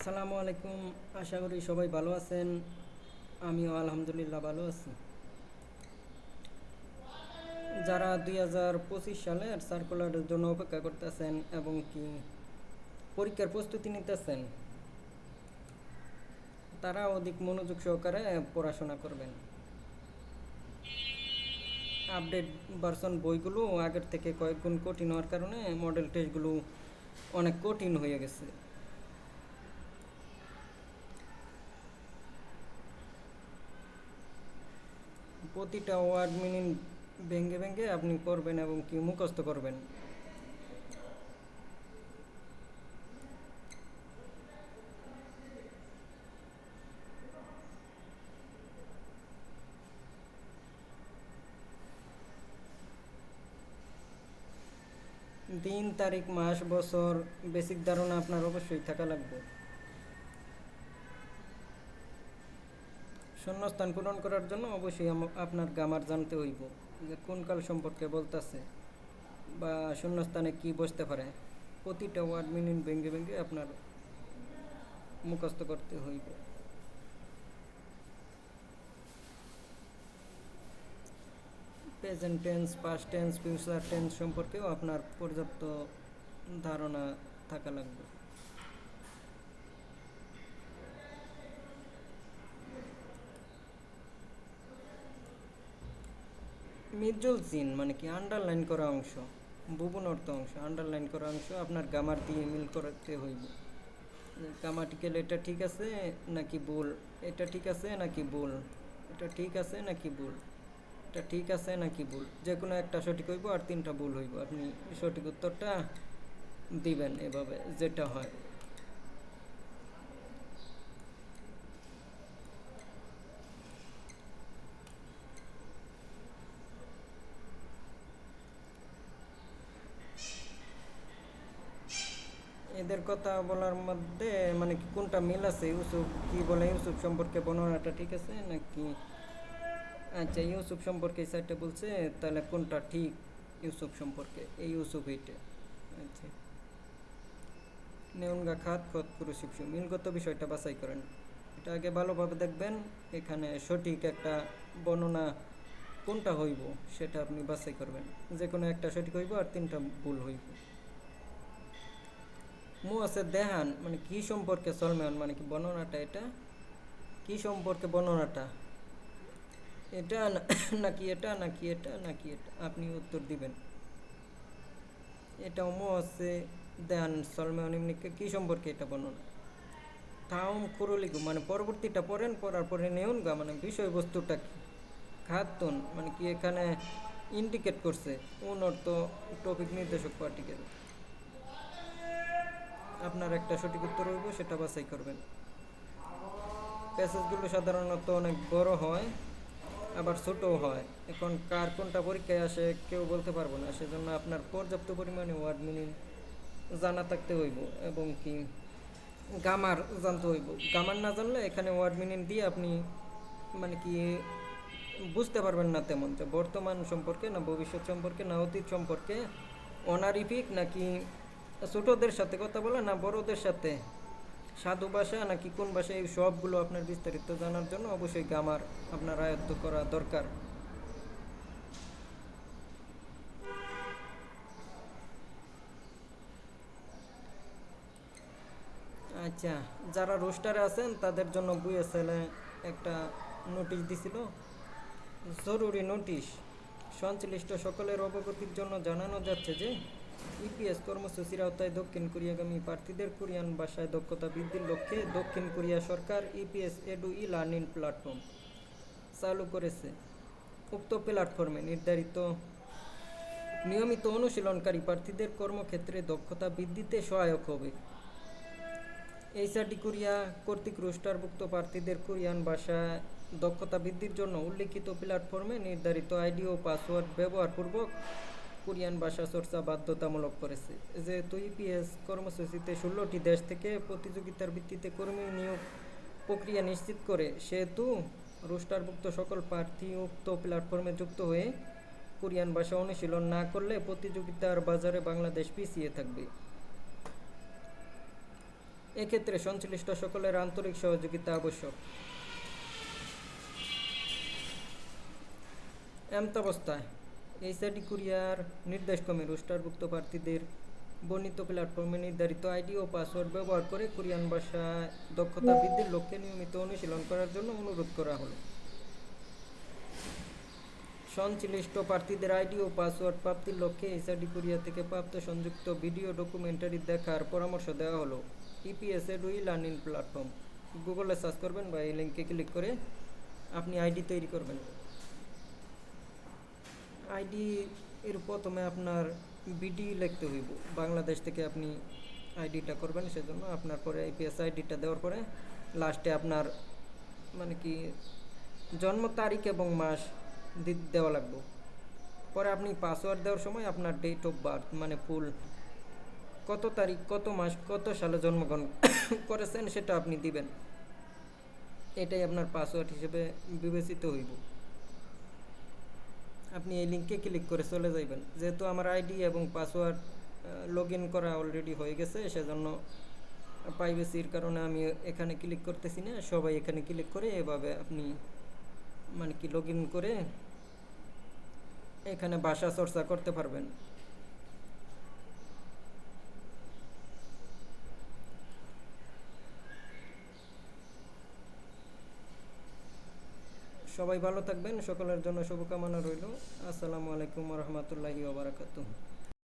আসসালামু আলাইকুম। আশা করি সবাই ভালো আছেন। আমিও আলহামদুলিল্লাহ ভালো আছি। যারা দুই হাজার পঁচিশ সালের সার্কুলারের জন্য অপেক্ষা করতেছেন এবং কি পরীক্ষার প্রস্তুতি নিতেছেন তারা অধিক মনোযোগ সহকারে পড়াশোনা করবেন। আপডেট ভার্সন বইগুলো আগের থেকে কয়েক গুণ কঠিন হওয়ার কারণে মডেল টেস্টগুলো অনেক কঠিন হয়ে গেছে। প্রতিটা ওয়ার্ড মিনিং ভেঙ্গে ভেঙ্গে আপনি করবেন এবং কি মুখস্থ করবেন। দিন, তারিখ, মাস, বছর বেসিক ধারণা আপনার অবশ্যই থাকা লাগবে। শূন্যস্থান পূরণ করার জন্য অবশ্যই আপনার গামার জানতে হইব যে কোন কাল সম্পর্কে বলতেছে বা শূন্যস্থানে কি বসতে পারে। প্রতিটা ওয়ার্ড মিনিট ভেঙ্গে ভেঙ্গে আপনার মুখস্থ করতে হইব। Present tense past tense future tense সম্পর্কেও আপনার পর্যাপ্ত ধারণা থাকা লাগবে। মিজুল চিন মানে কি আন্ডারলাইন করা অংশ, বুবুন অর্থ অংশ আন্ডারলাইন করা অংশ, আপনার গামার দিয়ে মিল করতে হইব। গামাটিক্যাল এটা ঠিক আছে নাকি ভুল? এটা ঠিক আছে নাকি ভুল? এটা ঠিক আছে নাকি ভুল? এটা ঠিক আছে নাকি ভুল? যে কোনো একটা সঠিক হইব আর তিনটা ভুল হইব। আপনি সঠিক উত্তরটা দিবেন এভাবে, যেটা হয়। এদের কথা বলার মধ্যে মানে কোনটা মিল আছে? ইউসুফ কি বলে? ইউসুফ সম্পর্কে বর্ণনাটা ঠিক আছে নাকি? আচ্ছা ইউসুফ সম্পর্কে এই সাইডটা বলছে, তাহলে কোনটা ঠিক ইউসুফ সম্পর্কে? এই ইউসুফ এইটা। আচ্ছা। নেউনগা খাত খত পুরো শিবসু মিলগত বিষয়টা বাছাই করেন। এটা আগে ভালোভাবে দেখবেন। এখানে সঠিক একটা বর্ণনা কোনটা হইব সেটা আপনি বাছাই করবেন। যে কোনো একটা সঠিক হইব আর তিনটা ভুল হইব। দেহান মানে কি সম্পর্কে মানে কি বর্ণনাটা এটা? কি সম্পর্কে বর্ণনাটা? এটা নাকি এটা নাকি এটা নাকি এটা? আপনি উত্তর দিবেন। এটা দেহান কি সম্পর্কে এটা বর্ণনা? থাউম মানে পরবর্তীটা পড়েন, পড়ার পরে নেউন গা মানে বিষয়বস্তুটা কি? খাতুন মানে কি এখানে ইন্ডিকেট করছে? কোন অর্থ টপিক নির্দেশক পার্টিকেল আপনার একটা সঠিক উত্তর হইব, সেটা বাছাই করবেন। প্যাসেজগুলো সাধারণত অনেক বড় হয়, আবার ছোটও হয়। এখন কার কোনটা পরীক্ষায় আসে কেউ বলতে পারব না, সেজন্য আপনার পর্যাপ্ত পরিমাণে ওয়ার্ড মিনিং জানা থাকতে হইব এবং কি গামার জানতে হইব। গামার না জানলে এখানে ওয়ার্ড মিনিং দিয়ে আপনি মানে কি বুঝতে পারবেন না তেমন যে বর্তমান সম্পর্কে না ভবিষ্যৎ সম্পর্কে না অতীত সম্পর্কে অনারিফিক নাকি ছোটদের সাথে কথা বলে না, বড়দের সাথে। সাধু ভাষা নাকি কোন ভাষা, এই সবগুলো আপনার বিস্তারিত জানার জন্য অবশ্যই গামার আপনার আয়ত্ত করা দরকার। আচ্ছা যারা রোস্টারে আছেন, তাদের জন্য বুয়েসেলে একটা নোটিশ দিছিল। জরুরি নোটিশ সংশ্লিষ্ট সকলের অবগতির জন্য জানানো যাচ্ছে যে ইপিএস কর্মসূচির আওতায় দক্ষিণ কোরিয়াগামী প্রার্থীদের কোরিয়ান ভাষায় দক্ষতা বৃদ্ধির লক্ষ্যে দক্ষিণ কোরিয়া সরকার EPS edu e learning platform চালু করেছে। উক্ত প্ল্যাটফর্মে নির্ধারিত নিয়মিত অনুশীলনকারী প্রার্থীদের কর্মক্ষেত্রে দক্ষতা বৃদ্ধিতে সহায়ক হবে। এইচআরডি কোরিয়া কর্তৃক রোস্টারভুক্ত প্রার্থীদের কোরিয়ান ভাষায় দক্ষতা বৃদ্ধির জন্য উল্লিখিত প্ল্যাটফর্মে নির্ধারিত আইডি ও পাসওয়ার্ড ব্যবহারপূর্বক কোরিয়ান ভাষা চর্চা বাধ্যতামূলক করেছে। যেহেতু ইপিএস কর্মসূচিতে ষোলোটি দেশ থেকে প্রতিযোগিতার ভিত্তিতে কর্মী নিয়োগ প্রক্রিয়া নিশ্চিত করে, সেহেতু রোস্টারভুক্ত সকল প্রার্থী উক্ত প্ল্যাটফর্মে যুক্ত হয়ে কোরিয়ান ভাষা অনুশীলন না করলে প্রতিযোগিতার বাজারে বাংলাদেশ পিছিয়ে থাকবে। এক্ষেত্রে সংশ্লিষ্ট সকলের আন্তরিক সহযোগিতা আবশ্যক। এমতাবস্থায় এইচআইডি কুরিয়ার নির্দেশক্রমে রোস্টারভুক্ত প্রার্থীদের বর্ণিত প্ল্যাটফর্মে নির্ধারিত আইডি ও পাসওয়ার্ড ব্যবহার করে কোরিয়ান ভাষায় দক্ষতা বৃদ্ধির লক্ষ্যে নিয়মিত অনুশীলন করার জন্য অনুরোধ করা হলো। সংশ্লিষ্ট প্রার্থীদের আইডি ও পাসওয়ার্ড প্রাপ্তির লক্ষ্যে এসআরডি কোরিয়া থেকে প্রাপ্ত সংযুক্ত ভিডিও ডকুমেন্টারি দেখার পরামর্শ দেওয়া হলো। EPS edu e learning platform. গুগলে সার্চ করবেন বা এই লিঙ্কে ক্লিক করে আপনি আইডি তৈরি করবেন। আইডি এর প্রথমে আপনার বিডি লিখতে হইব। বাংলাদেশ থেকে আপনি আইডিটা করবেন, সেজন্য আপনার পরে আইপিএস আইডিটা দেওয়ার পরে লাস্টে আপনার মানে কি জন্ম তারিখ এবং মাস দেওয়া লাগবে। পরে আপনি পাসওয়ার্ড দেওয়ার সময় আপনার ডেট অফ বার্থ মানে ফুল কত তারিখ, কত মাস, কত সালে জন্মগ্রহণ করেছেন সেটা আপনি দিবেন। এটাই আপনার পাসওয়ার্ড হিসেবে বিবেচিত হইব। আপনি এই লিঙ্কে ক্লিক করে চলে যাইবেন। যেহেতু আমার আইডি এবং পাসওয়ার্ড লগ করা অলরেডি হয়ে গেছে, সেজন্য প্রাইভেসির কারণে আমি এখানে ক্লিক করতেছি না। সবাই এখানে ক্লিক করে এভাবে আপনি মানে কি লগ করে এখানে ভাষা চর্চা করতে পারবেন। সবাই ভালো থাকবেন সকলের জন্য শুভকামনা রইল। আসসালামু আলাইকুম রহমতুল্লাহি ওবরাকাতুহ